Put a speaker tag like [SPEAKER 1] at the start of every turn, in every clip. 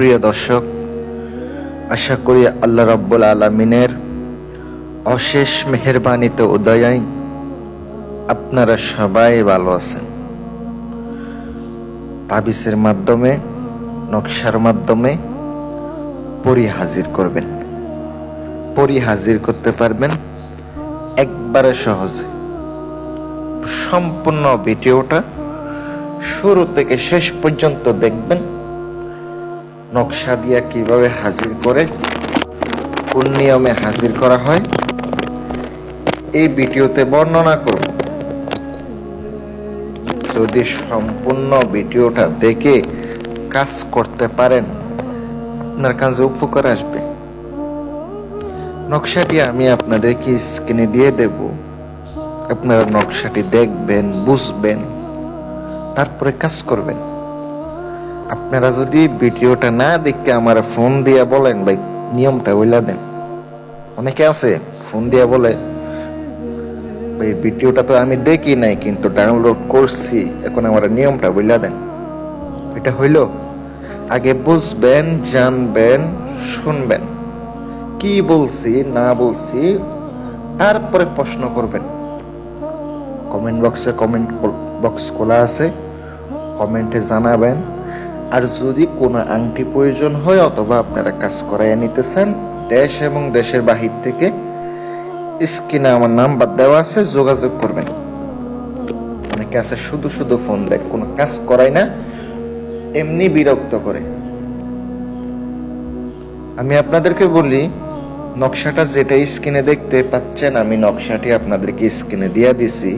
[SPEAKER 1] প্রিয় দর্শক, আশা করি আল্লাহ রব্বুল আলমিনের অশেষ মেহরবানিতে উদয়াই। আপনারা সবাই ভালো আছেন। তাবিসের মাধ্যমে, নকশার মাধ্যমে পরি হাজির করবেন। পরি হাজির করতে পারবেন একবারে সহজে। সম্পূর্ণ ভিডিওটা শুরু থেকে শেষ পর্যন্ত দেখবেন। নকশা দিয়া কীভাবে হাজির করে, কোন নিয়মে হাজির করা হয়, এই ভিডিওতে বর্ণনা করব। যদি সম্পূর্ণ ভিডিওটা দেখে কাজ করতে পারেন, আপনার কাজে উপকার আসবে। নকশাটি আমি আপনাদেরকে স্ক্রিনে দিয়ে দেব। আপনারা নকশাটি দেখবেন, বুঝবেন, তারপরে কাজ করবেন। আপনারা যদি ভিডিওটা না দেখে আমার ফোন দিয়া বলেন ভাই, নিয়মটা বইলা দেন। অনেকে আছে, ফোন দিয়া বলে, ভাই, ভিডিওটা তো আমি দেখি নাই, কিন্তু ডাউনলোড করছি, এখন আমার নিয়মটা বইলা দেন। এটা হইল, আগে বুঝবেন, জানবেন, শুনবেন। কি বলছি, না বলছি, তারপরে প্রশ্ন করবেন। কমেন্ট বক্সে কমেন্ট বক্স খোলা আছে, কমেন্টে জানাবেন। আর যদি কোনো আংটি প্রয়োজন হয় অথবা আপনারা কাজ করাইয়া নিতেছেন, দেশ এবং দেশের বাহির থেকে, স্ক্রিনে আমার নাম্বার দেওয়া আছে, যোগাযোগ করবেন। অনেকে আছে, শুধু শুধু ফোন দেয়, কোনো কাজ করায় না, এমনি বিরক্ত করে। আমি আপনাদেরকে বলি, নকশাটা যেটা স্ক্রিনে দেখতে পাচ্ছেন, আমি নকশাটি আপনাদেরকে স্ক্রিনে দিয়ে দিছি।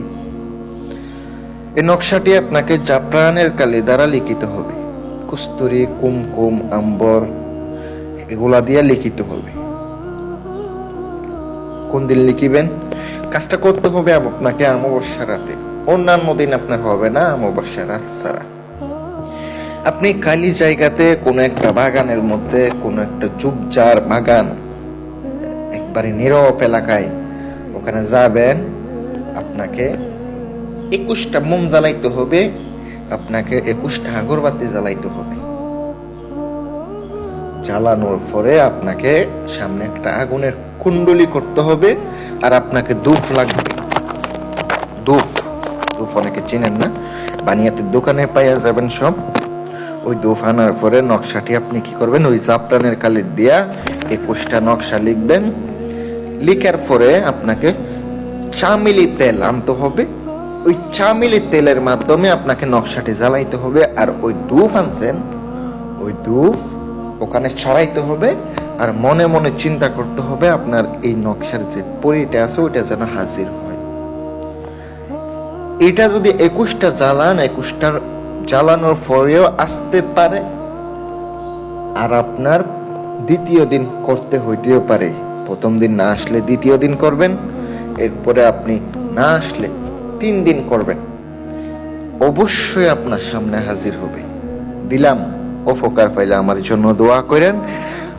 [SPEAKER 1] এই নকশাটি আপনাকে জাফরানের কালি দ্বারা লিখিত হবে। কুস্তুরি, কুমকুম, আম্বর, এগুলা দিয়ে লিখিত হবে। কোন দিন লিখিবেন? কাজটা করতে হবে আপনাকে অমাবস্যা রাতে। অন্যান্য দিন আপনার হবে না অমাবস্যা রাত ছাড়া। আপনি খালি জায়গাতে কোনো একটা বাগানের মধ্যে, কোনো একটা চুপচার বাগান, একবারে নীরব এলাকায় ওখানে যাবেন, আপনাকে একুশটা মোম জ্বালাইতে হবে আপনাকে একুশটা আগরবাতি জ্বালাইতে হবে। জ্বালানোর পরে আপনাকে সামনে একটা আগুনের কুণ্ডলি করতে হবে আর আপনাকে ধূপ লাগবে। ধূপ ধূপ অনেকে না? দোকানে পাইয়া যাবেন সব। ওই ধূপ আনার পরে নকশাটি আপনি কি করবেন? ওই জাফরানের কালির দিয়া একুশটা নকশা লিখবেন। লিখার পরে আপনাকে চামিলি তেল আনতে হবে। ওই চামিলি তেলের মাধ্যমে আপনাকে নকশাটি জ্বালাইতে হবে আর ওই ধূপ আনছেন, ওই ধূপ ওখানে ছড়াইতে হবে আর মনে মনে চিন্তা করতে হবে আপনার এই নকশার যে পরিটা আছে ওইটা যেন হাজির হয়। এটা যদি একুশটা জ্বালান একুশটার জ্বালানোর পরেও আসতে পারে আর আপনার দ্বিতীয় দিন করতে হইতেও পারে। প্রথম দিন না আসলে দ্বিতীয় দিন করবেন, এরপরে আপনি না আসলে তিন দিন করবেন। অবশ্যই আপনার সামনে হাজির হবে। দিলাম, উপকার পাইলে আমার জন্য দোয়া করেন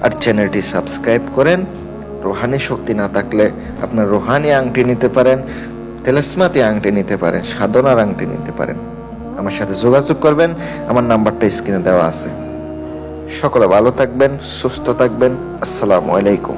[SPEAKER 1] আর চ্যানেলটি সাবস্ক্রাইব করেন। রোহানি শক্তি না থাকলে আপনার রোহানি আংটি নিতে পারেন তেলেসমাতি আংটি নিতে পারেন, সাধনার আংটি নিতে পারেন। আমার সাথে যোগাযোগ করবেন, আমার নাম্বারটা স্ক্রিনে দেওয়া আছে। সকলে ভালো থাকবেন, সুস্থ থাকবেন। আসসালামু আলাইকুম।